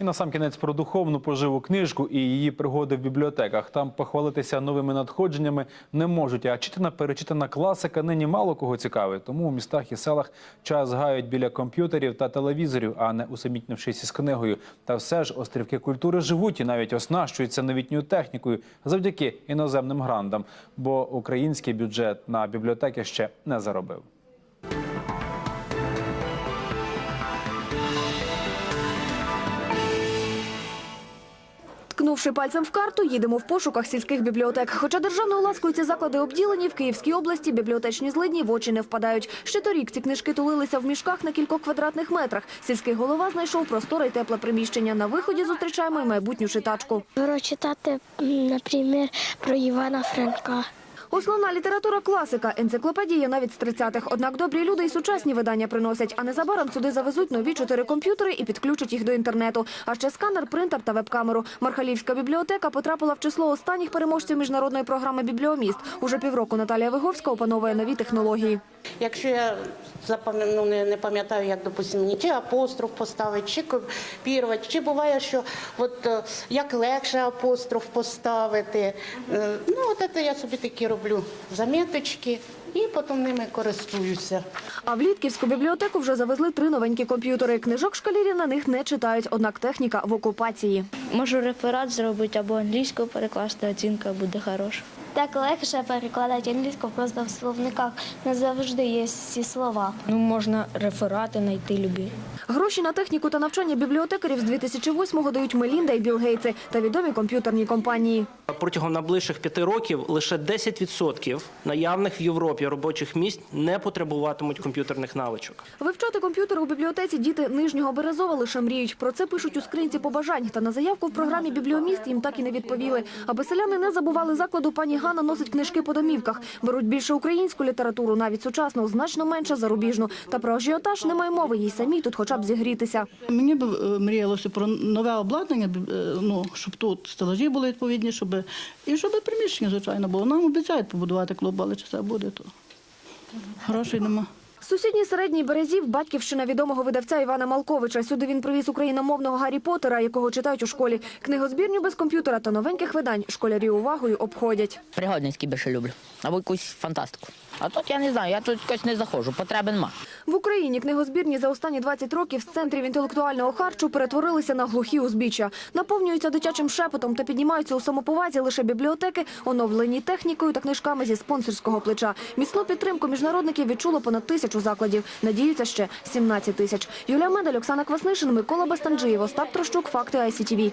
І насамкінець про духовну поживу книжку і її пригоди в бібліотеках. Там похвалитися новими надходженнями не можуть. А читана перечитана класика нині мало кого цікавить. Тому у містах і селах час гають біля комп'ютерів та телевізорів, а не усамітнившись із книгою. Та все ж острівки культури живуть і навіть оснащуються новітньою технікою завдяки іноземним грандам. Бо український бюджет на бібліотеки ще не заробив. Ткнувши пальцем в карту, їдемо в пошуках сільських бібліотек. Хоча державною ласкою ці заклади обділені, в Київській області бібліотечні злидні в очі не впадають. Ще торік ці книжки тулилися в мішках на кількох квадратних метрах. Сільський голова знайшов просторе й тепле приміщення. На виході зустрічаємо й майбутню читачку. Прочитати, м, наприклад, про Івана Франка. Основна література класика, енциклопедія навіть з 30-х. Однак добрі люди й сучасні видання приносять. А незабаром сюди завезуть нові чотири комп'ютери і підключать їх до інтернету. А ще сканер, принтер та веб-камеру. Мархалівська бібліотека потрапила в число останніх переможців міжнародної програми Бібліоміст. Уже півроку Наталія Виговська опановує нові технології. Якщо я ну, не, пам'ятаю, як допустим, чи апостроф поставити, чи копірувати, чи буває, що от е, як легше апостроф поставити. Е, Ну, от це я собі такі роблю заміточки і потім ними користуюся. А в Літківську бібліотеку вже завезли три новенькі комп'ютери. Книжок школярі на них не читають, однак техніка в окупації. Можу реферат зробити або англійську перекласти, оцінка буде хороша. Так легше перекладати англійську, просто в словниках не завжди є ці слова. Ну, можна реферати знайти любі. Гроші на техніку та навчання бібліотекарів з 2008-го дають Мелінда і Білл Гейтси та відомі комп'ютерні компанії. Протягом найближчих п'яти років лише 10% наявних в Європі робочих місць не потребуватимуть комп'ютерних навичок. Вивчати комп'ютери у бібліотеці діти Нижнього Березова лише мріють. Про це пишуть у скринці побажань. Та на заявку в програмі «Бібліоміст» їм так і не відповіли. Аби селяни не забували закладу, пані Ганна носить книжки по домівках. Беруть більше українську літературу, навіть сучасну, значно менше зарубіжну. Та про ажіотаж немає мови, їй самій тут хоча б зігрітися. Мені б е, мріялося про нове обладнання, е, ну, щоб тут стелажі були відповідні, щоб, і щоб приміщення, звичайно, бо нам обіцяють побудувати клуб, але чи це буде, то грошей нема. Сусідній середній березів батьківщина відомого видавця Івана Малковича. Сюди він привіз україномовного Гаррі Поттера, якого читають у школі. Книгозбірню без комп'ютера та новеньких видань школярі увагою обходять. Пригодницькі більше люблю. Або якусь фантастику. А тут я не знаю, я тут якось не заходжу, потреби нема. В Україні книгозбірні за останні 20 років з центрів інтелектуального харчу перетворилися на глухі узбіччя. Наповнюються дитячим шепотом та піднімаються у самоповазі лише бібліотеки, оновлені технікою та книжками зі спонсорського плеча. Міцну підтримку міжнародників відчуло понад тисячу закладів. Надіються ще 17 тисяч. Юлія Медаль, Оксана Кваснишин, Микола Бастанджиєв, Остап Трощук, Факти ICTV.